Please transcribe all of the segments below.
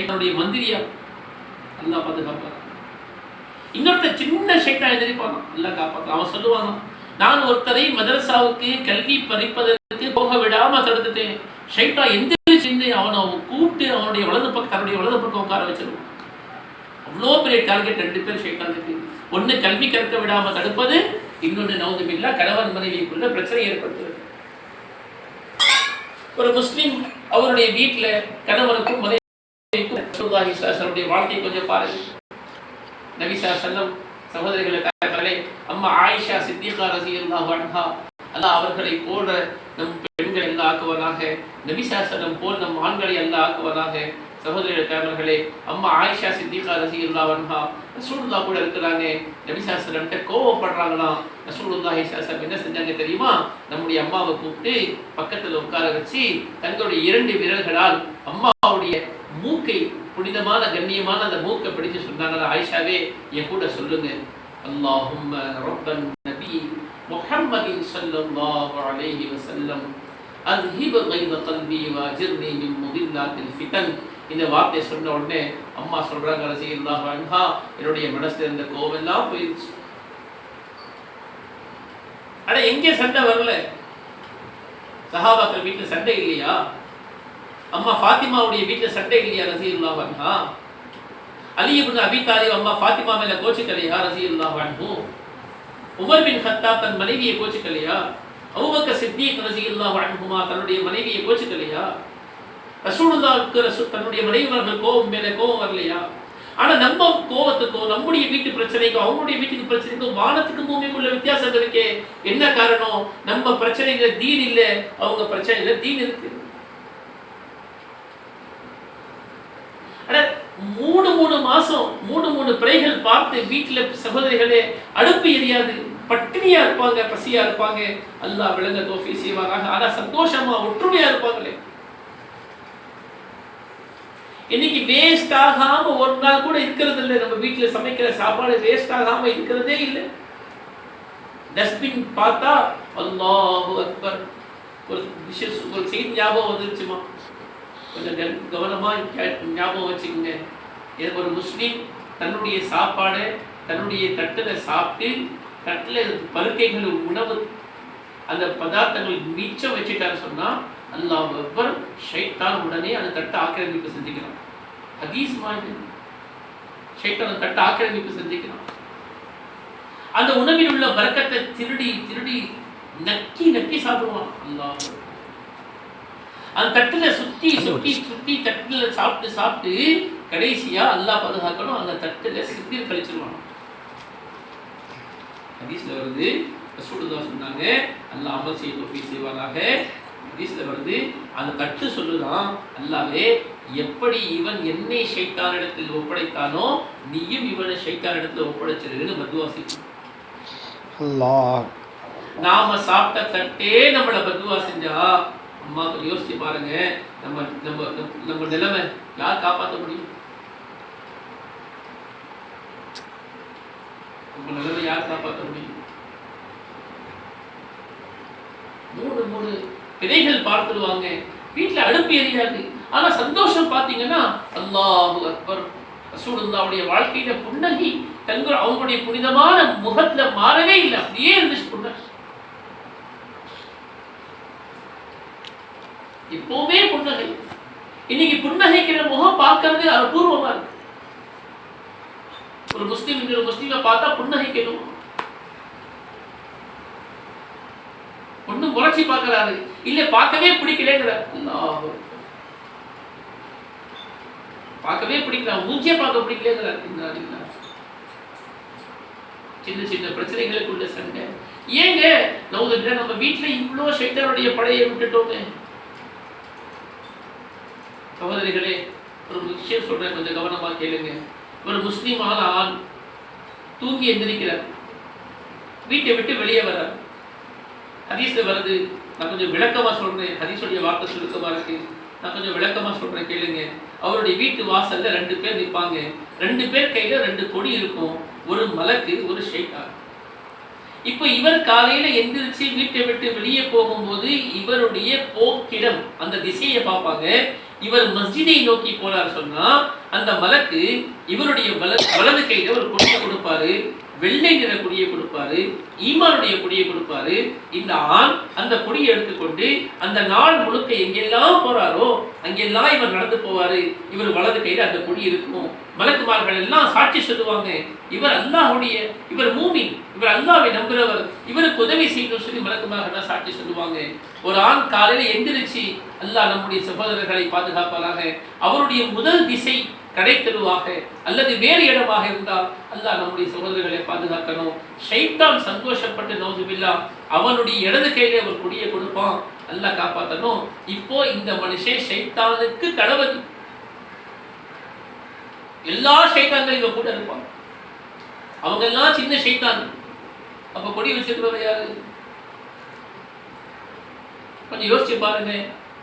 என்னுடைய மந்திரியா? அல்லாஹ் பாதுகாப்பான் இன்னொருத்த சின்ன ஷைத்தான் எதிர்ப்பான் அல்லாஹ் காப்பாற்ற அவன் சொல்லுவான் நான் ஒருத்தரை மதரசாவுக்கு கல்வி பறிப்பதற்கு போக விடாம தடுத்துட்டேன். ஷைத்தா எந்திரிச்சு அவனை கூப்பிட்டு அவனுடைய வலது பக்கம் தன்னுடைய வலது பக்கம் உட்கார வச்சிருவான். அவ்வளோ பெரிய டார்கெட் ரெண்டு பேர் ஷைட்டானுக்கு ஒன்று கல்வி கற்க விடாம தடுப்பது இன்னொன்று நவுதுமில்லா கணவன் மனைவிக்குள்ள பிரச்சனை ஏற்படுத்துறது. ஒரு முஸ்லீம் அவருடைய வீட்டில் கணவனுக்கும் மனைவி வாழ்க்கையை வாழ்க்கை கொஞ்சம் பாருங்க நபிசா செல்லம் சகோதரிகளை அம்மா ஆயிஷா சித்திகா ரசி அன்ஹா அல்லாஹ் அவர்களை போல நம் பெண்களை எல்லாம் ஆக்குவனாக. நபிசா செல்லம் போல் நம் ஆண்களை எல்லாம் ஆக்குவனாக. சகோதரிகள் தாய்மார்களே அம்மா ஆயிஷா சித்திகா ரசிகுல்லா வன்ஹா ரசூலுல்லா கூட இருக்கிறாங்க. நபி ஸல்லல்லாஹு ரசூலுல்லா ரசூலுல்லாஹி என்ன செஞ்சாங்க தெரியுமா? நம்முடைய அம்மாவை கூப்பிட்டு பக்கத்துல உட்கார வச்சு தங்களுடைய இரண்டு விரல்களால் அம்மாவுடைய மூக்கை புனிதமான கண்ணியமான அந்த மூக்கை பிடிச்சு சொன்னாங்களா? ஆயிஷாவே என் கூட சொல்லுங்க. اللهم رب النبي محمد صلى الله عليه وسلم أذهب غيظ قلبي வாஜிர்னி من مضلات الفتن இந்த வார்த்தையை சொன்ன உடனே அம்மா சொல்றாங்க ரசிகல்லாஹு அன்ஹா என்னுடைய மனசுல இருந்த கோவெல்லாம் போயிடுச்சு அட எங்கே சண்டை வரல? சஹாபாக்கள் வீட்டுல சண்டை இல்லையா? அம்மா ஃபாத்திமாவுடைய வீட்டுல சண்டை இல்லையா ரசிகல்லாஹு அன்ஹா? அலி அபி தாலிப் அம்மா ஃபாத்திமா மேல கோச்சிக்கலையா ரசிகல்லாஹு அன்ஹு? உமர் பின் ஹத்தா தன் மனைவியை கோச்சிக்கலையா? அவுபக்க சித்திக் ரசிகல்லாஹு அன்ஹுமா தன்னுடைய மனைவியை கோச்சிக்கலையா? ரசூலுல்லாவுக்கு ரசூ தன்னுடைய மனைவிமார்கள் கோபம் மேல கோபம் வரலையா? ஆனா நம்ம கோபத்துக்கோ நம்முடைய வீட்டு பிரச்சனைக்கோ அவங்களுடைய வீட்டுக்கு பிரச்சனைக்கோ வானத்துக்கு பூமிக்குள்ள வித்தியாசம் இருக்கே? என்ன காரணம்? நம்ம பிரச்சனையில தீன் இல்லை. அவங்க பிரச்சனையில தீன் இருக்கு. அட மூணு மூணு மாசம் மூணு மூணு பிறைகள் பார்த்து வீட்டில் சகோதரிகளே அடுப்பு எரியாது. பட்டினியா இருப்பாங்க பசியா இருப்பாங்க. அல்லா விளங்க தோஃபி செய்வாங்க ஆனா சந்தோஷமா ஒற்றுமையா இருப்பாங்களே. இன்னைக்கு வேஸ்ட் ஆகாம ஒரு நாள் கூட இருக்கிறது இல்லை. நம்ம வீட்டில் சமைக்கிற சாப்பாடு வேஸ்ட் ஆகாம இருக்கிறதே இல்லை. டஸ்ட்பின் பார்த்தா அல்லாஹு அக்பர். ஒரு விஷயம் ஒரு செய்தி ஞாபகம் வந்துருச்சுமா? கொஞ்சம் கவனமாக ஞாபகம் வச்சுக்கோங்க. இது ஒரு முஸ்லீம் தன்னுடைய சாப்பாடு தன்னுடைய தட்டில் சாப்பிட்டு தட்டில் பருக்கைகள் உணவு அந்த பதார்த்தங்கள் மிச்சம் வச்சுட்டாரு சொன்னால் அல்லாஹ் அக்பர் ஷைத்தான் உடனே அந்த தட்டை ஆக்கிரமிப்பு செஞ்சுக்கிறான் ஹதீஸ் மாதிரி. ஷைத்தான் தட்டை ஆக்கிரமிப்பு செஞ்சுக்கிறான் அந்த உணவில் உள்ள பரக்கத்தை திருடி திருடி நக்கி நக்கி சாப்பிடுவான் அல்லாஹ். அந்த தட்டுல சுத்தி சுத்தி சுத்தி தட்டுல சாப்பிட்டு சாப்பிட்டு கடைசியா அல்லாஹ் பாதுகாக்கணும். அந்த தட்டுல சித்திர் கழிச்சிருவான். ஹதீஸ்ல வருது. ரசூலுல்லாஹ் சொன்னாங்க அல்லாஹ் அமல் செய்ய தோஃபி செய்வாராக ஹதீஸ்ல வருது அந்த தட்டு சொல்லுதான் அல்லாவே எப்படி இவன் என்னை ஷைத்தானிடத்தில் ஒப்படைத்தானோ நீயும் இவனை ஷைத்தானிடத்தில் ஒப்படைச்சிருன்னு மதுவாசி அல்லாஹ். நாம சாப்பிட்ட தட்டே நம்மள பதுவா செஞ்சா அம்மா யோசிச்சு பாருங்க நம்ம நம்ம நம்ம- நம்ம நிலைமை யார் காப்பாற்ற முடியும்? நம்ம நிலைமை யார் காப்பாற்ற முடியும்? மூணு மூணு விதைகள் பார்த்துடுவாங்க. வீட்டுல அடுப்பு எரியாது. ஆனா சந்தோஷம் பார்த்தீங்கன்னா அல்லாஹு அக்பர். ரசூலுல்லாவுடைய வாழ்க்கையில புன்னகி தங்கள் அவங்களுடைய புனிதமான முகத்துல மாறவே இல்லை. அப்படியே இருந்துச்சு புன்னகை. எப்பவுமே புன்னகை. இன்னைக்கு புன்னகைக்கிற முகம் பார்க்கறது அபூர்வமா இருக்கு. ஒரு முஸ்லீம் இன்னொரு முஸ்லீமை பார்த்தா புன்னகைக்கணும் ஒன்றும் முறைச்சி பார்க்கறாரு. இல்லை பார்க்கவே பிடிக்கலங்கிற பார்க்கவே பிடிக்கல. மூஞ்சியே பார்க்க பிடிக்கலங்கிறார் இன்னார் சின்ன சின்ன பிரச்சனைகளுக்குள்ள சண்டை. ஏங்க நம்ம நம்ம வீட்டில் இவ்வளோ சைத்தானுடைய படையை விட்டுட்டோமே. சகோதரிகளே ஒரு விஷயம் சொல்றேன் கொஞ்சம் கவனமா கேளுங்க. ஒரு முஸ்லீமான ஆள் தூங்கி எந்திரிக்கிறார். வீட்டை விட்டு வெளியே வர்றார். ஹதீஸில் வருது நான் கொஞ்சம் விளக்கமா சொல்றேன். ஹதீஸுடைய வார்த்தை சுருக்கமா இருக்கு. நான் கொஞ்சம் விளக்கமா சொல்றேன் கேளுங்க. அவருடைய வீட்டு வாசல்ல ரெண்டு பேர் நிற்பாங்க ரெண்டு பேர் கையில ரெண்டு கொடி இருக்கும். ஒரு மலக்கு ஒரு ஷேக்கா இப்போ இவர் காலையில எந்திரிச்சு வீட்டை விட்டு வெளியே போகும்போது இவருடைய போக்கிடம் அந்த திசையை பார்ப்பாங்க. இவர் மஸ்ஜிதை நோக்கி போனார் சொன்னா அந்த மலக்கு இவருடைய வல வலது கையில ஒரு கொடியை கொடுப்பாரு. வெள்ளை நிற கொடியை கொடுப்பாரு ஈமானுடைய கொடியை கொடுப்பாரு. இந்த ஆண் அந்த கொடியை எடுத்துக்கொண்டு அந்த நாள் முழுக்க எங்கெல்லாம் போறாரோ அங்கெல்லாம் இவர் நடந்து போவாரு. இவர் வலது கையில அந்த கொடி இருக்கும். மலக்குமார்கள் எல்லாம் சாட்சி சொல்லுவாங்க இவர் அல்லாஹுடைய இவர் மூமின் இவர் அல்லாவை நம்புறவர் இவருக்கு உதவி செய்யணும்னு சொல்லி மலக்குமார்கள் சாட்சி சொல்லுவாங்க. ஒரு ஆண் காலையில எந்திரிச்சு அல்லாஹ் நம்முடைய சகோதரர்களை பாதுகாப்பாராக. அவருடைய முதல் திசை கடை தெருவாக அல்லது வேறு இடமாக இருந்தால் அல்லாஹ் நம்முடைய சகோதரர்களை பாதுகாக்கணும். ஷைத்தான் சந்தோஷப்பட்டு நோதுவில்லா அவனுடைய இடது கையிலே ஒரு கொடியை கொடுப்பான். அல்லாஹ் காப்பாற்றணும் இப்போ இந்த மனுஷன் ஷைத்தானுக்கு தளபதி. எல்லா ஷைத்தான்களும் இவன் கூட இருப்பான். அவங்க எல்லாம் சின்ன ஷைத்தான். அப்ப கொடி வச்சிருக்கிறவர் யாரு? கொஞ்சம் யோசிச்சு பாருங்க.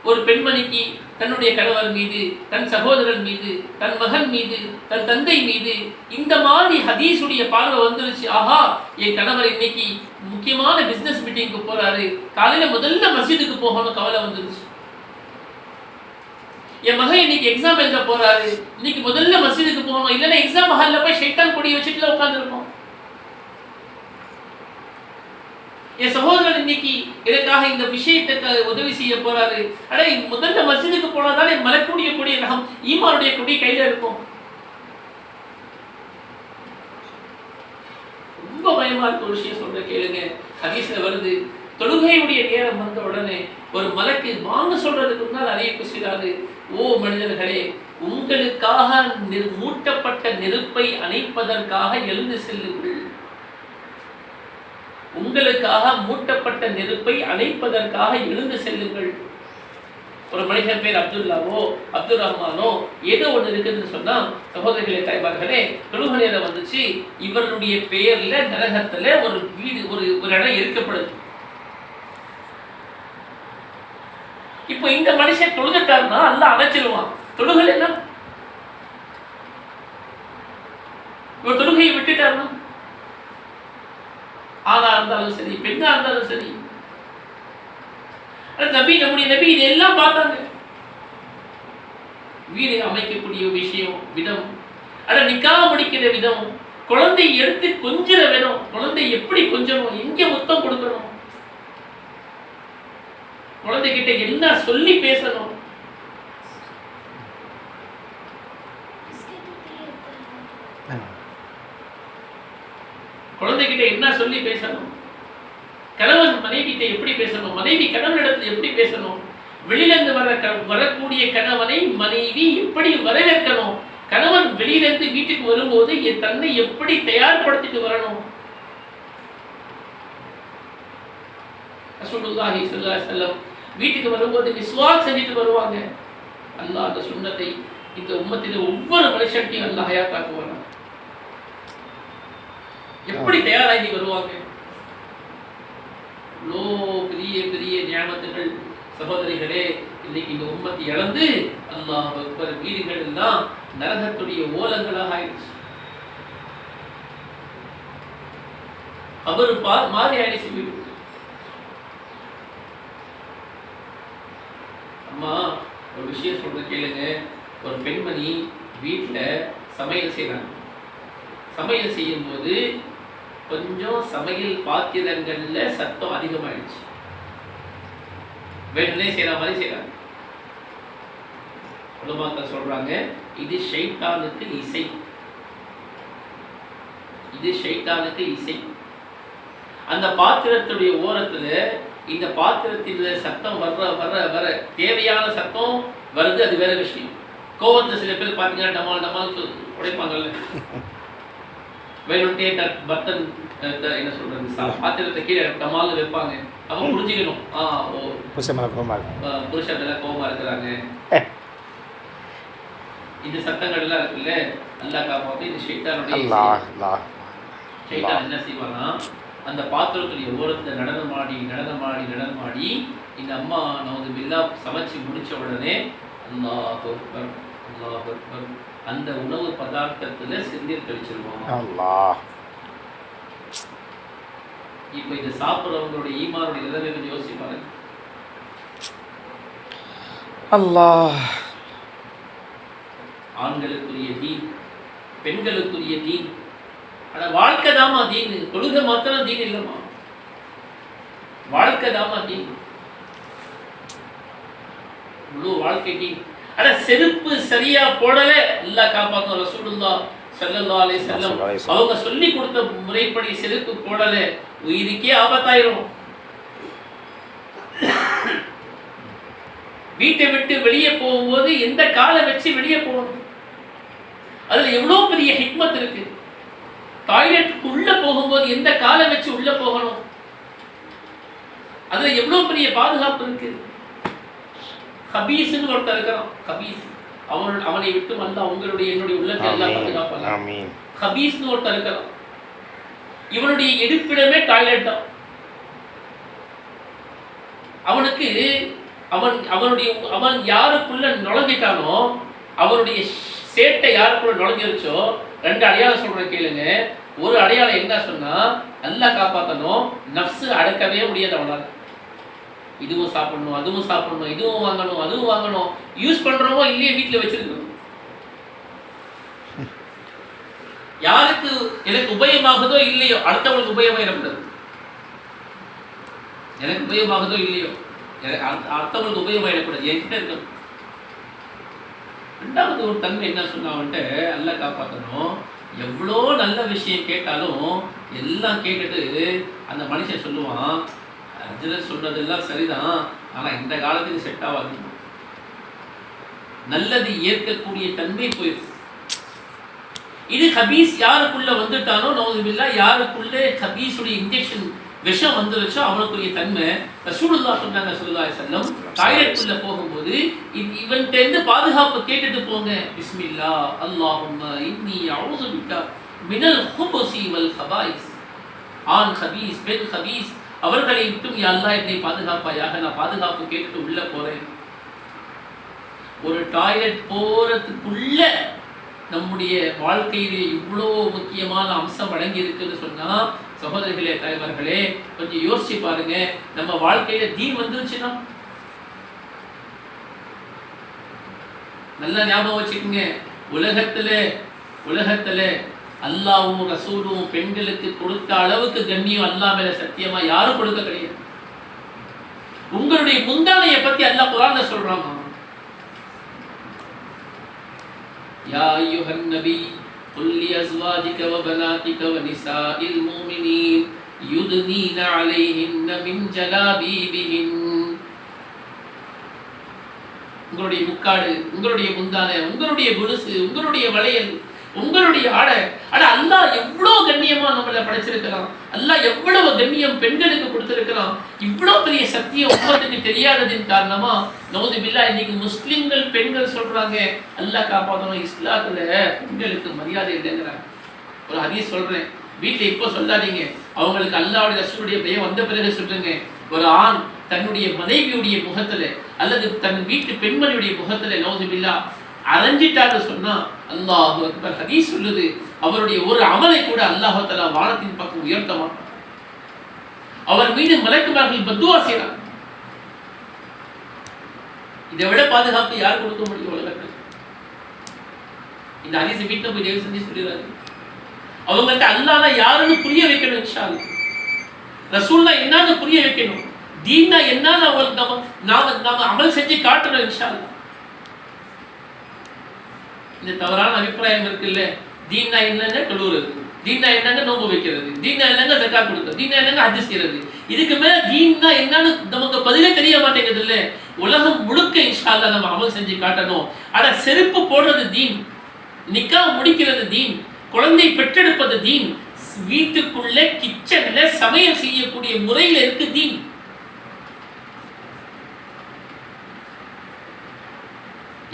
ஒரு பெண்மணிக்கு தன்னுடைய கணவர் மீது தன் சகோதரன் மீது தன் மகன் மீது தன் தந்தை மீது இந்த மாதிரி ஹதீஸுடைய பார்வை வந்துருச்சு. ஆஹா என் கணவர் இன்னைக்கு முக்கியமான பிசினஸ் மீட்டிங்க்கு போறாரு. காலையில முதல்ல மசீதுக்கு போகணும் கவலை வந்துருச்சு. என் மகன் இன்னைக்கு எக்ஸாம் எழுத போறாரு. இன்னைக்கு முதல்ல மசீதுக்கு போகணும். இல்லைன்னா எக்ஸாம் ஹாலில் போய் ஷைத்தான் கொடியை வச்சுட்டு உட்காந்துருப்போம் என் சகோதரன் இன்னைக்கு எனக்காக இந்த விஷயத்துக்கு உதவி செய்ய போறாரு. அட முதல்ல மசிதுக்கு போனாதானே மலக்கூடிய கொடிய நகம் ஈமானுடைய கொடி கையில இருக்கும். ரொம்ப பயமா இருக்க ஒரு விஷயம் சொல்ற கேளுங்க. ஹதீஸ்ல வருது தொழுகையுடைய நேரம் வந்த உடனே ஒரு மலக்கு வாங்க சொல்றதுக்கு முன்னால் அறைய செய்றாரு ஓ மனிதர்களே உங்களுக்காக நிர் மூட்டப்பட்ட நெருப்பை அணைப்பதற்காக எழுந்து செல்லுங்கள். உங்களுக்காக மூட்டப்பட்ட நெருப்பை அணைப்பதற்காக எழுந்து செல்லுங்கள். ஒரு மனிதன் பேர் அப்துல்லாவோ அப்துல் ரஹ்மானோ ஏதோ ஒன்று இருக்குதுன்னு சொன்னா சகோதரிகளே தாய்மார்களே தொழுக நேரம் வந்துச்சு இவருடைய பெயர்ல நரகத்தில் ஒரு வீடு ஒரு ஒரு இடம் இருக்கப்படுது இப்போ இந்த மனுஷன் தொழுதுட்டாருன்னா நல்லா அணைச்சிருவான். தொழுகல் என்ன? இவர் தொழுகையை விட்டுட்டாருன்னா ஆணா இருந்தாலும் சரி பெண்ணா இருந்தாலும் சரி. நபி நம்முடைய நபி இதெல்லாம் பார்த்தாங்க. வீடு அமைக்கக்கூடிய விஷயம் விதம். அட நிக்காக முடிக்கிற விதம். குழந்தை எடுத்து கொஞ்சிற விதம். குழந்தை எப்படி கொஞ்சணும்? எங்க முத்தம் கொடுக்கணும்? குழந்தைகிட்ட என்ன சொல்லி பேசணும்? குழந்தைகிட்ட என்ன சொல்லி பேசணும்? கணவன் மனைவிட்ட எப்படி பேசணும்? மனைவி கணவனிடத்தில் எப்படி பேசணும்? வெளியிலிருந்து வர க- வரக்கூடிய கணவனை மனைவி எப்படி வரவேற்கணும்? கணவன் வெளியிலிருந்து வீட்டுக்கு வரும்போது என் தன்னை எப்படி தயார்படுத்திட்டு வரணும்? ரசூலுல்லாஹி ஸல்லல்லாஹு செல்லம் வீட்டுக்கு வரும்போது விஸ்வாக் செஞ்சுட்டு வருவாங்க. அல்லாஹ் அந்த சுண்ணத்தை இந்த உம்மத்தில ஒவ்வொரு மனுஷன்ட்டையும் அல்லாஹ் ஹயாத்தாக்குவானா எப்படி தயாராகி வருவாங்க? இவ்வளோ பெரிய பெரிய ஞானத்துகள் சகோதரிகளே இன்னைக்கு இந்த உம்மத்தை இழந்து அல்லாஹ் அக்பர் வீடுகள் எல்லாம் நரகத்துடைய ஓலங்களாக ஆயிடுச்சு. அவர் பா மாறி ஆயிடுச்சு வீடு அம்மா ஒரு விஷயம் சொல்ற கேளுங்க. ஒரு பெண்மணி வீட்டில் சமையல் செய்யறாங்க சமையல் செய்யும்போது கொஞ்சம் சமையல் பாத்திரங்கள்ல சத்தம் அதிகமாயிடுச்சு. வேணும்னே செய்யற மாதிரி செய்கிறாங்க உலமாக்கள் சொல்றாங்க இது ஷைத்தானுக்கு இசை. இது ஷைத்தானுக்கு இசை. அந்த பாத்திரத்துடைய ஓரத்துல இந்த பாத்திரத்தில் சத்தம் வர்ற வர வர தேவையான சத்தம் வருது அது வேற விஷயம். கோவத்துல சில பேர் பார்த்தீங்கன்னா டமால் டமால் உடைப்பாங்கல்ல. வேணும்ட்டே பர்த்தன் த- என்ன சொல்றது பாத்திரத்தை கீழே டமால்னு வைப்பாங்க. அப்ப புரிஞ்சுக்கணும். ஆ ஓ. புருஷமலை கோமாள் அஹ், புருஷன் எல்லாம் கோவமா இருக்கிறாங்க. இந்த சத்தங்கள் எல்லாம் இருக்குல்ல ஷைத்தானுடைய இசை. அல்லாஹ் அல்லாஹ் ஷைத்தான் என்ன செய்வானா அந்த பாத்திரத்துடைய ஓரத்துல நடனமாடி நடனமாடி நடனமாடி இந்த அம்மா நமது பில்லா சமைச்சு முடிச்ச உடனே அல்லாஹ் அல்லாஹ் அந்த உணவு பதார்த்தத்துல சிந்தீர் கழிச்சிருவாங்க அல்லாஹ். இப்போ இதை சாப்பிட்றவங்களுடைய ஈமானுடைய நிலைமை கொஞ்சம் அல்லாஹ். ஆண்களுக்குரிய தீன் பெண்களுக்குரிய தீன். ஆனா வாழ்க்கை தாமா தீன். தொழுகை மாத்திரம் தீன் இல்லைம்மா. வாழ்க்கை தாமா தீன். முழு வாழ்க்கை தீன். ஆனா செருப்பு சரியா போடல. அல்லாஹ் காப்பாத்தும் ரசூலுல்லா ஸல்லல்லாஹு அலைஹி வஸல்லம். அவங்க சொல்லி கொடுத்த முறைப்படி செருப்பு போடல. உயிருக்கே ஆபத்தாயிரும். வீட்டை விட்டு வெளியே போகும்போது எந்த காலை வச்சு வெளியே போகணும்? அதுல எவ்வளவு பெரிய ஹிக்மத் இருக்கு? டாய்லெட்டுக்கு உள்ள போகும்போது எந்த காலை வச்சு உள்ள போகணும்? அதுல எவ்வளவு பெரிய பாதுகாப்பு இருக்கு? ஹபீஸ்னு ஒருத்தர் இருக்கிறான். ஹபீஸ் அவன் அவனை விட்டு வந்தா உங்களுடைய என்னுடைய உள்ளத்தை எல்லாம் பாதுகாப்பாங்க ஹபீஸ்னு ஒருத்தர் இருக்கிறான். இவனுடைய இருப்பிடமே டாய்லெட் தான். அவனுக்கு அவன் அவனுடைய அவன் யாருக்குள்ள நுழைஞ்சிட்டானோ அவனுடைய சேட்டை யாருக்குள்ள நுழைஞ்சிருச்சோ ரெண்டு அடையாளம் சொல்றேன் கேளுங்க. ஒரு அடையாளம் என்ன சொன்னா நல்லா காப்பாத்தணும் நஃப்ஸ் அடக்கவே முடியாது அவனால இதுவும் சாப்பிடணும் அதுவும் சாப்பிடணும் இதுவும் வாங்கணும் அதுவும் வாங்கணும். யூஸ் பண்ணுறோமோ இல்லையே வீட்டுல வச்சிருக்கணும். யாருக்கு எனக்கு உபயோகமாகுதோ இல்லையோ அடுத்தவங்களுக்கு உபயோகமாயிடக்கூடாது. எனக்கு உபயோகமாகுதோ இல்லையோ எனக்கு உபயோகம் அடுத்தவங்களுக்கு உபயோகமாயிடக்கூடாது. என்கிட்ட இருக்கணும். ரெண்டாவது ஒரு தன்மை என்ன சொன்னா நல்லா காப்பாற்றணும் எவ்வளோ நல்ல விஷயம் கேட்டாலும் எல்லாம் கேட்டுட்டு அந்த மனுஷன் சொல்லுவான் அர்ஜுனர் சொல்றதெல்லாம் சரிதான் ஆனா இந்த காலத்துக்கு செட் ஆகாது. நல்லது ஏற்கக்கூடிய தன்மை போயிருக்கு இது ஹபீஸ் யாருக்குள்ள வந்துட்டானோ நோதுமில்லா யாருக்குள்ளே ஹபீஸுடைய இன்ஜெக்ஷன் விஷம் வந்துருச்சோ அவனுக்குரிய தன்மை ரசூலுல்லா சொன்னாங்க சுருதாய் செல்லம் டாய்லெட்டுக்குள்ள போகும்போது இது இவன்கிட்ட இருந்து பாதுகாப்பு கேட்டுட்டு போங்க. பிஸ்மில்லா அல்லாஹும்ம இன்னி அவுது விட்டா மினல் ஹுபுசி வல் ஹபாயிஸ் ஆண் ஹபீஸ் பெண் ஹபீஸ் அவர்களை விட்டும் யா என்னை பாதுகாப்பாயாக நான் பாதுகாப்பு கேட்டுட்டு உள்ள போறேன். ஒரு டாய்லெட் போறதுக்குள்ள நம்முடைய வாழ்க்கையிலே இவ்வளோ முக்கியமான அம்சம் அடங்கி இருக்குன்னு சொன்னா சகோதரிகளே தலைவர்களே கொஞ்சம் யோசிச்சு பாருங்க. நம்ம வாழ்க்கையில தீன் வந்துருச்சுன்னா? நல்லா ஞாபகம் வச்சுக்கோங்க. உலகத்துல உலகத்துல அல்லாவும் ரசூலும் பெண்களுக்கு கொடுத்த அளவுக்கு கண்ணியம் அல்லாஹ் மேல சத்தியமா யாரும் கொடுக்க கிடையாது உங்களுடைய முந்தானைய பத்தி அல்லாஹ் குரான்ல சொல்றாங்க يا أيها النبي قل لأزواجك وبناتك ونساء المؤمنين يدنين عليهن من جلابيبهن உங்களுடைய முக்காடு உங்களுடைய முந்தானை உங்களுடைய குலுசு உங்களுடைய வளையல் உங்களுடைய ஆடை. ஆனா அல்லாஹ் எவ்வளவு கண்ணியமா நம்மள படைச்சிருக்கலாம். அல்லாஹ் எவ்வளவு கண்ணியம் பெண்களுக்கு கொடுத்திருக்கலாம். இவ்வளவு பெரிய சத்தியம் உம்மத்துக்கு தெரியாததின் காரணமா நோது பில்லா இன்னைக்கு முஸ்லிம்கள் பெண்கள் சொல்றாங்க அல்லாஹ் காப்பாற்றணும் இஸ்லாத்துல பெண்களுக்கு மரியாதை இல்லைங்கிறாங்க. ஒரு ஹதீஸ் சொல்றேன். வீட்டுல இப்போ சொல்லாதீங்க. அவங்களுக்கு அல்லாவுடைய ரசூலுடைய பயம் வந்த பிறகு சொல்லுங்க. ஒரு ஆண் தன்னுடைய மனைவியுடைய முகத்துல அல்லது தன் வீட்டு பெண்மணியுடைய முகத்துல நோது பில்லா அரைஞ்சிட்டாரு சொன்னா அல்லாஹ் அக்பர். ஹதீஸ் சொல்லுது அவருடைய ஒரு அமலை கூட அல்லாஹ் தலா வானத்தின் பக்கம் உயர்த்த மாட்டான் அவர் மீது மலக்குமார்கள் பத்துவா செய்றாங்க இதை விட பாதுகாப்பு யார் கொடுக்க முடியும் உலகத்தில்? இந்த ஹதீஸ் வீட்டில் போய் தயவு செஞ்சு சொல்லிடுறாரு அவங்கள்ட்ட அல்லாத யாருன்னு புரிய வைக்கணும் இன்ஷா ரசூல்லா என்னன்னு புரிய வைக்கணும். தீன்னா என்னன்னு அவங்களுக்கு நம்ம நாம நாம அமல் செஞ்சு காட்டணும் இன்ஷா அல்லா இந்த தவறான அபிப்பிராயம் இருக்குல்ல தீனா என்னங்க கழுவுறது தீன்னா என்னங்க நோம்பு வைக்கிறது? தீனா என்னங்க ஜக்கா கொடுக்கிறது? தீனா என்னங்க அஜி செய்யறது? இதுக்கு மேல தீனா என்னன்னு நமக்கு பதிலே தெரிய மாட்டேங்குது இல்ல? உலகம் முழுக்க இன்ஷா நம்ம அமல் செஞ்சு காட்டணும். ஆனா செருப்பு போடுறது தீன். நிக்கா முடிக்கிறது தீன். குழந்தை பெற்றெடுப்பது தீன். வீட்டுக்குள்ள கிச்சன்ல சமையல் செய்யக்கூடிய முறையில இருக்கு தீன்.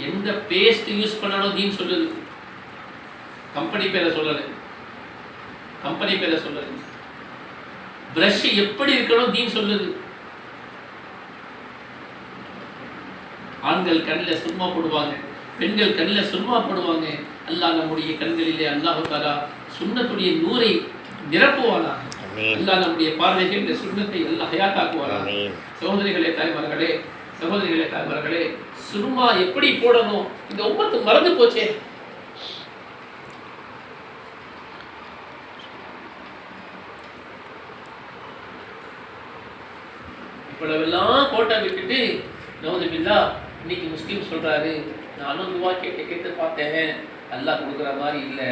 எந்த பேஸ்ட் யூஸ் பண்ணணும் தீன் சொல்லுது கம்பெனி பேரை சொல்லல. கம்பெனி பேரை சொல்லல. பிரஷ் எப்படி இருக்கணும் தீன் சொல்லுது. ஆண்கள் கண்ணில் சும்மா போடுவாங்க பெண்கள் கண்ணில் சும்மா போடுவாங்க. அல்லாஹ் நம்முடைய கண்களிலே அல்லாஹு தாலா சுண்ணத்துடைய நூரை நிரப்புவானா? அல்லாஹ் நம்முடைய பார்வைகள் இந்த சுண்ணத்தை எல்லாம் ஹயாத்தாக்குவானா? சகோதரிகளே தாய்மார்களே சகோதரிகளே தாய்மார்களே சுருமா எப்படி போடணும்? இந்த உம்மத்து மறந்து போச்சே. இவ்வளவெல்லாம் கோட்டை விட்டுட்டு நவதுபில்லா இன்னைக்கு முஸ்லீம் சொல்றாரு நானும் துவா கேட்டு கேட்டு பார்த்தேன். நல்லா கொடுக்குற மாதிரி இல்லை.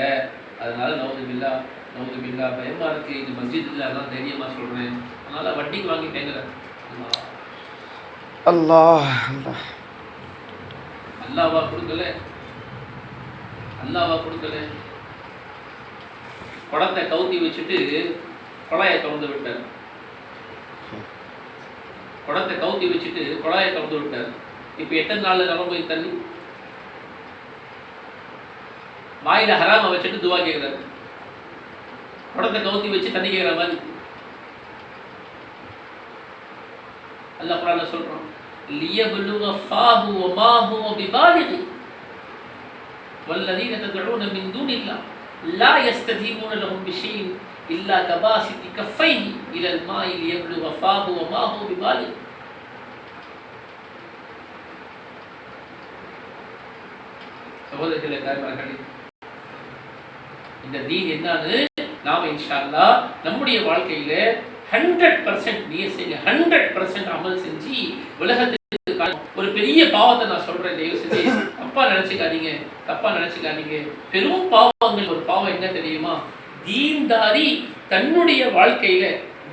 அதனால நவதுபில்லா நவதுபில்லா பயமா இருக்கு. இது மஸ்ஜித் இல்லை அதான் தைரியமா சொல்றேன். அதனால வட்டிக்கு வாங்கிட்டேங்கிற. அல்லாஹ் அல்லாஹ். அல்லாவா கொடுக்கல. அல்லாவா கொடுக்கல. குடத்தை கவுத்தி வச்சுட்டு குழாயை திறந்து விட்டார். குடத்தை கவுத்தி வச்சுட்டு குழாயை திறந்து விட்டார். இப்போ எத்தனை நாள் போய் தண்ணி? வாயில ஹராம வச்சுட்டு துவா கேட்குறாரு குடத்தை கவுத்தி வச்சு தண்ணி கேட்குற மாதிரி. அல்ல குரான்ல சொல்றோம் ليبلغ فاه وما هو ببالغ والذين تدعون من دون الله لا يستجيبون لهم بشيء إلا كباسط كفيه إلى الماء ليبلغ فاه وما هو ببالغ சகோதரர்களே தாய்மார்களே இந்த தீன் என்னன்னு நாம இன்ஷா அல்லாஹ் நம்முடைய வாழ்க்கையில ஹண்ட்ரட் பர்சன்ட் நீ செய்ய ஹண்ட்ரட் பர்சன்ட் அமல் செஞ்சு உலகத்துக்கு காட்டு. ஒரு பெரிய பாவத்தை நான் சொல்றேன் தயவு செஞ்சு. தப்பா நினைச்சுக்காதீங்க தப்பா நினைச்சுக்காதீங்க. பெரும் பாவங்கள் ஒரு பாவம் என்ன தெரியுமா? தீன்தாரி தன்னுடைய வாழ்க்கையில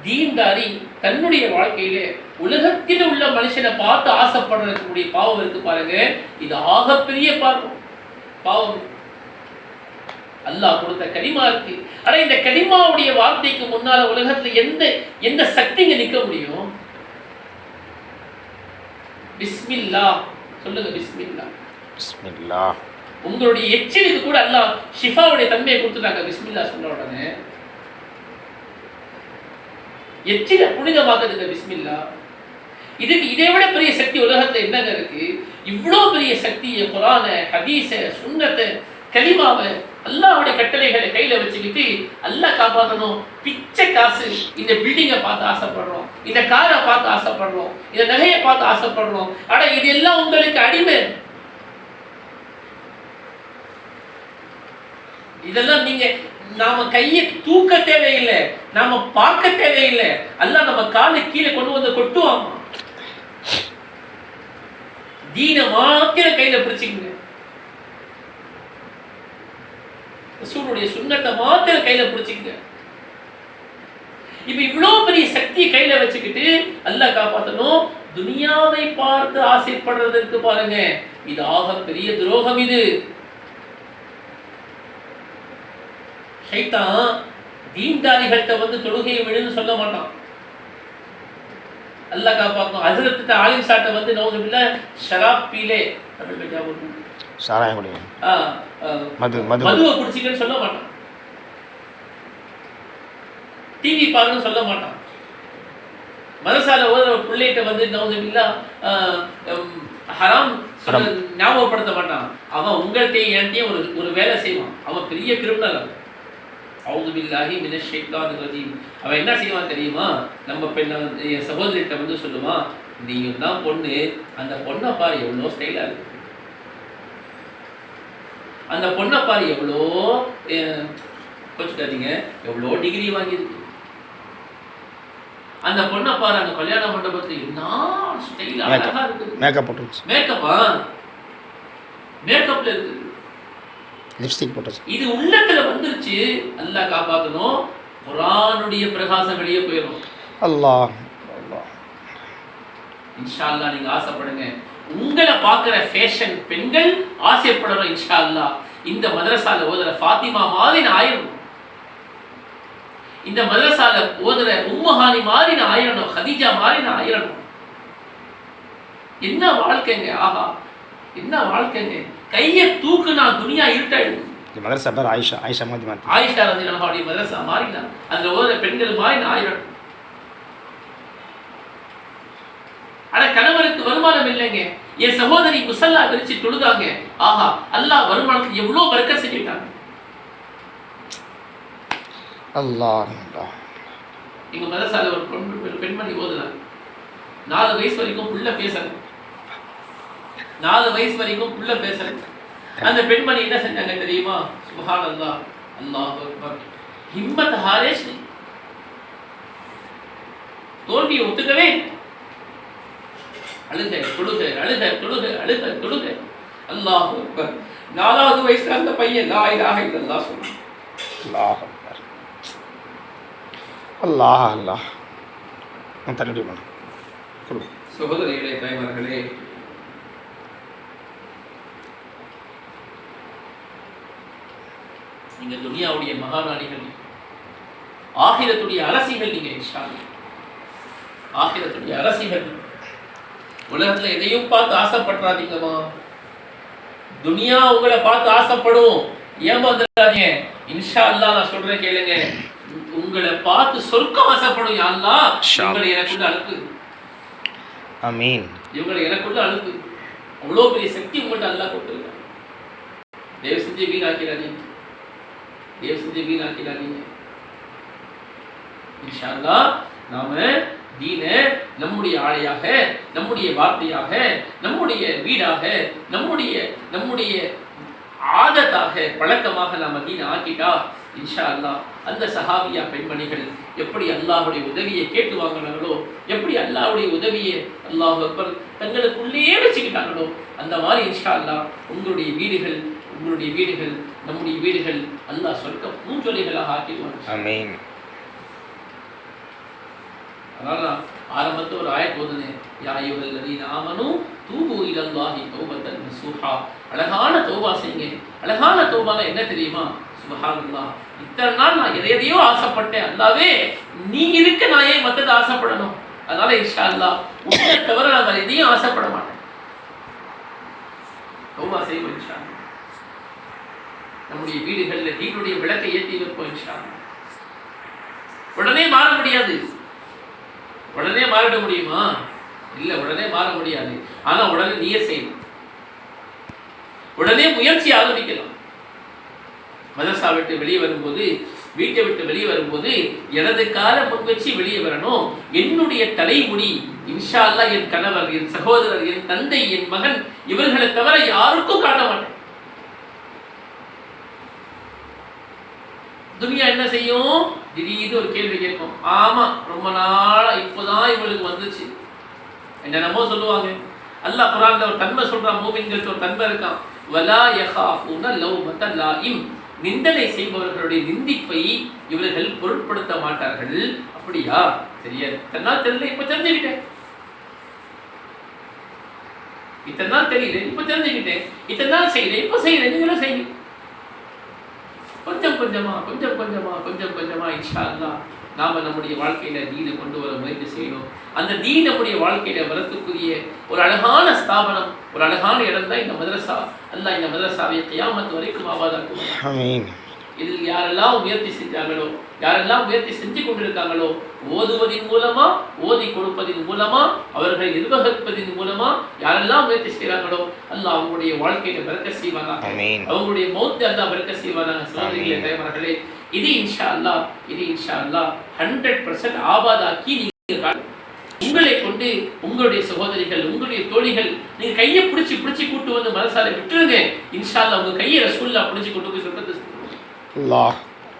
தீன்தாரி தன்னுடைய வாழ்க்கையில உலகத்தில் உள்ள மனுஷனை பார்த்து ஆசைப்படுறதுக்குரிய பாவம் இருக்கு பாருங்க. இது ஆகப்பெரிய பாவம். பாவம். அல்லாஹ் கொடுத்த கனிமா இருக்கு. ஆனா இந்த கனிமாவுடைய வார்த்தைக்கு முன்னால உலகத்துல எந்த எந்த சக்திங்க நிக்க முடியும்? பிஸ்மில்லா. சொல்லுங்க பிஸ்மில்லா. பிஸ்மில்லா. உங்களுடைய எச்சிலுக்கு கூட அல்லாஹ் ஷிஃபாவுடைய தன்மையை கொடுத்துட்டாங்க பிஸ்மில்லா சொன்ன உடனே. எச்சில புனிதமாக்குதுங்க பிஸ்மில்லா. இதுக்கு இதை விட பெரிய சக்தி உலகத்துல என்னங்க இருக்கு? இவ்வளோ பெரிய சக்தியை குரான ஹதீஸ சுன்னத்தை கலிமாவை அல்லாவுடைய கட்டளைகளை கையில வச்சுக்கிட்டு அல்லா காப்பாற்றணும் பிச்சை காசு. இந்த பில்டிங்கை பார்த்து ஆசைப்படுறோம். இந்த காரை பார்த்து ஆசைப்படுறோம். இந்த நகையை பார்த்து ஆசைப்படுறோம். ஆனா இது எல்லாம் உங்களுக்கு அடிமை. இதெல்லாம் நீங்க நாம கையை தூக்க தேவையில்லை. நாம பார்க்க தேவையில்லை. அல்ல நம்ம காலை கீழே கொண்டு வந்து கொட்டுவாமா தீன மாத்திர கையில பிடிச்சிக்கங்க. ரசூலுடைய சுண்ணத்தை மாத்திர கையில பிடிச்சிக்கங்க. இப்ப இவ்வளவு பெரிய சக்தியை கையில வச்சுக்கிட்டு அல்லாஹ் காப்பாத்தணும். துனியாவை பார்த்து ஆசைப்படுறதற்கு பாருங்க. இது ஆக பெரிய துரோகம் இது. சைத்தான் தீன்தாரிகள்கிட்ட வந்து தொழுகையை விடுன்னு சொல்ல மாட்டான். அல்லாஹ் காப்பாற்றும் ஹசரத்து ஆலிம் சாட்டை வந்து இல்லை ஷராப் பீலே. தமிழ் ஞாபகம் சாராயம் ஆ, மது மது. மதுவை குடிச்சிக்கன்னு சொல்ல மாட்டான். டிவி பாருன்னு சொல்ல மாட்டான். மதசால ஓதுற பிள்ளைகிட்ட வந்து நவுதுபில்லா ஹராம் ஞாபகப்படுத்த மாட்டான். அவன் உங்கள்கிட்டயும் என்கிட்டயும் ஒரு ஒரு வேலை செய்வான். அவன் பெரிய கிரிமினல் அவன். அவுது பில்லாஹி மினஷ் ஷைத்தான் ரஜீம் அவன் என்ன செய்வான் தெரியுமா? நம்ம பெண்ண என் சகோதரிகிட்ட வந்து சொல்லுவான் நீங்க தான் பொண்ணு. அந்த பொண்ணை பாரு எவ்வளோ ஸ்டைலா இருக்கு. அந்த பொண்ணை பாரு எவ்வளோ கொஞ்சிக்காதீங்க எவ்வளோ டிகிரி வாங்கியிருக்கு. அந்த பொண்ணை பாரு அந்த கல்யாண மண்டபத்துல என்ன ஸ்டைல் அழகா இருக்குது. மேக்கப் போட்டுருச்சு. மேக்கப்பா மேக்கப்ல இருக்குது. லிப்ஸ்டிக் போட்டுருச்சு. இது உள்ளத்துல வந்துருச்சு. அல்லாஹ் காப்பாத்தணும். குரானுடைய பிரகாசம் வெளியே போயிடும் அல்லாஹ். அல்லாஹ் இன்ஷா அல்லாஹ் நீங்க ஆசைப்படுங்க. உங்களை பார்க்குற ஃபேஷன் பெண்கள் ஆசைப்படணும் இன்ஷா அல்லாஹ் இந்த மதரசால ஓதுற ஃபாத்திமா மாதிரி நான் ஆயிரணும். இந்த மதரசால ஓதுற உம்மஹானி மாதிரி நான் ஆயிரணும் ஹதீஜா மாதிரி நான் ஆயிரணும். என்ன வாழ்க்கைங்க? ஆஹா என்ன வாழ்க்கைங்க? கையை தூக்குனா துனியா இருட்டாயிடும். இந்த மதரசா பேர் ஆயிஷா ஆயிஷா மாதிரி மாற்றி ஆயிஷா ரதியல்லாஹுடைய மதரசா மாறினான் அதுல ஓதுற பெண்கள் மாறி நான் ஆயிரம் ஆனா கணவருக்கு வருமானம் இல்லைங்க என் சகோதரி முசல்லா விரிச்சு தொழுதாங்க. ஆஹா அல்லாஹ் வருமானத்துக்கு எவ்வளவு பறக்க செஞ்சுட்டாங்க அல்லாஹ் எங்க ஒரு பெண் ஒரு பெண்மணி ஓதுனாங்க. நாலு வயசு வரைக்கும் புள்ள பேசல. நாலு வயசு வரைக்கும் புள்ள பேசல. அந்த பெண்மணி என்ன செஞ்சாங்க தெரியுமா? சுபஹான் அல்லாஹ் அல்லாஹ் அக்பர். ஹிம்மத் ஹாரேஷ். தோல்வியை ஒத்துக்கவே இல்லை. அழுக தொழுக அழுக தொழுக அழுக தொழுக. அல்லாஹ் நாலாவது வயசுல அந்த பையன் இலாஹ இல்லல்லாஹ் சொன்னான் அல்லாஹ். அல்லாஹ் போனேன் கொடு. சகோதரிகளே தாய்மார்களே. நீங்க துனியாவுடைய மகாராணிகள். ஆகிரத்துடைய அரசிகள் நீங்க. ஆகிரத்துடைய அரசிகள். உலகத்துல எதையும் பார்த்து ஆசைப்படுறாதீங்கம்மா துனியா உங்களை பார்த்து ஆசைப்படும். ஏமாந்துடாதீங்க. இன்ஷா அல்லாஹ் நான் சொல்றேன் கேளுங்க. உங்களை பார்த்து சொர்க்கம் ஆசைப்படும் யா அல்லாஹ். இன்ஷா உங்களை எனக்குள்ள அனுப்பு. அமீன் இவங்களை எனக்குள்ள அனுப்பு. அவ்வளோ பெரிய சக்தி உங்கள்கிட்ட அல்லாஹ் கொடுத்துருக்காங்க தயவு செஞ்சு வீணாக்கிறாதீங்க. தயவு செஞ்சு வீணாக்கிறாதீங்க. இன்ஷா அல்லாஹ் நாம தீன நம்முடைய ஆலையாக நம்முடைய வார்த்தையாக நம்முடைய வீடாக நம்முடைய நம்முடைய ஆதத்தாக பழக்கமாக நாம தீன ஆக்கிட்டா இன்ஷா அல்லாஹ் அந்த சஹாபியா பெண்மணிகள் எப்படி அல்லாஹுடைய உதவியை கேட்டு வாங்கினாங்களோ எப்படி அல்லாஹுடைய உதவியை அல்லாஹ் அக்பர் தங்களுக்குள்ளேயே வச்சுக்கிட்டாங்களோ அந்த மாதிரி இன்ஷா அல்லாஹ் உங்களுடைய வீடுகள் உங்களுடைய வீடுகள் நம்முடைய வீடுகள் அல்லாஹ் சொர்க்க பூஞ்சொலிகளாக ஆக்கிடுவாங்க அதனால ஆரம்பத்தில் ஒரு ஆயத் ஓதுனேன் யா அய்யுஹல்லதீன ஆமனு தூபு இலல்லாஹி தௌபத்தன் சுஹா அழகான தௌபா செய்யுங்க. அழகான தௌபால என்ன தெரியுமா? சுபஹானல்லாஹ் இத்தனை நாள் நான் எதை எதையோ ஆசைப்பட்டேன். அல்லாவே நீ இருக்க நான் ஏன் மத்தத ஆசைப்படணும்? அதனால இன்ஷா அல்லா உன்னை தவிர நான் வேறு எதையும் ஆசைப்பட மாட்டேன். தௌபா செய்வோம் இஷா நம்முடைய வீடுகளில் வீட்டுடைய விளக்கை ஏற்றி வைப்போம் இஷா உடனே மாற முடியாது. உடனே மாறிட முடியுமா? இல்ல உடனே மாற முடியாது. ஆனா உடனே நீயே செய்யணும். உடனே முயற்சி ஆரம்பிக்கலாம். மதரசா விட்டு வெளியே வரும்போது வீட்டை விட்டு வெளியே வரும்போது எனது கால முன்வச்சு வெளியே வரணும். என்னுடைய தலைமுடி இன்ஷா அல்லாஹ் என் கணவர் என் சகோதரர் என் தந்தை என் மகன் இவர்களை தவிர யாருக்கும் காட்ட மாட்டேன். துனியா என்ன செய்யும்? திடீர்னு ஒரு கேள்வி கேட்கும். ஆமா ரொம்ப நாள் இப்போதான் இவளுக்கு வந்துச்சு. என்னென்னமோ சொல்லுவாங்க. அல்லாஹ் குரான்ல ஒரு தன்மை சொல்றான் மூமின்களுக்கு ஒரு தன்மை இருக்கான் வலா யஹாஃபூன லௌமத லாயிம். நிந்தனை செய்பவர்களுடைய நிந்திப்பை இவர்கள் பொருட்படுத்த மாட்டார்கள். அப்படியா? தெரியாது. இத்தனை நாள் தெரியல இப்ப தெரிஞ்சுக்கிட்டேன். இத்தனை நாள் தெரியல இப்ப தெரிஞ்சுக்கிட்டேன். இத்தனை நாள் செய்யல இப்ப செய்யல நீங்களும் செய்யுங்க. கொஞ்சம் கொஞ்சமா கொஞ்சம் கொஞ்சமா கொஞ்சம் கொஞ்சமா இன்ஷா அல்லாஹ் நாம நம்முடைய வாழ்க்கையில தீனை கொண்டு வர முயற்சி செய்யணும். அந்த தீன் நம்முடைய வாழ்க்கையில வரத்துக்குரிய ஒரு அழகான ஸ்தாபனம் ஒரு அழகான இடம் தான் இந்த மதரசா. அல்லாஹ் இந்த மதரசாவை கியாமத்து வரைக்கும் ஆவாதாக்கும். இதில் யாரெல்லாம் முயற்சி செஞ்சாங்களோ யாரெல்லாம் முயற்சி செஞ்சு கொண்டிருக்காங்களோ ஓதுவதின் மூலமா ஓதி கொடுப்பதின் மூலமா அவர்களை நிர்வகிப்பதின் மூலமா யாரெல்லாம் முயற்சி செய்கிறாங்களோ அல்லாஹ் அவங்களுடைய வாழ்க்கையில பிறக்க செய்வாங்க அமீன் அவங்களுடைய மௌத்து அல்லாஹ் பறக்க செய்வானாங்க சோதரிகளே தாய்மார்களே இது இன்ஷா அல்லாஹ் இது இன்ஷா அல்லாஹ் ஹண்ட்ரட் பர்சன்ட் ஆபாதாக்கி நீங்க காட்டு- உங்களை கொண்டு உங்களுடைய சகோதரிகள் உங்களுடைய தோழிகள் நீங்க கையை பிடிச்சி பிடிச்சி கூட்டு வந்து மனசால விட்டுருங்க. இன்ஷா அல்லாஹ் உங்க கையை ரசூல்லா பிடிச்சி கொண்டு போய் சொல்றது அல்லாஹ்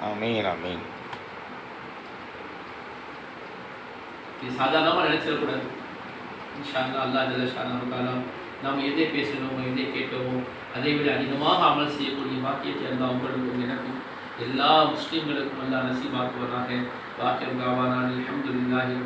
அமீன் அமீன் இது சாதாரணமா நினைச்சிடக்கூடாது. இன்ஷா அல்லா ஜல்ல ஷானா தஆலா நாம் எதை பேசணுமோ எதை கேட்டோமோ அதை விட அதிகமாக அமல் செய்யக்கூடிய பாக்கியத்தை அல்லா உங்களுக்கும் எனக்கும் எல்லா முஸ்லீம்களுக்கும் அல்லா நசீபாக்குவதாக வாக்கியம் காவானான் அல்ஹம்துலில்லாஹி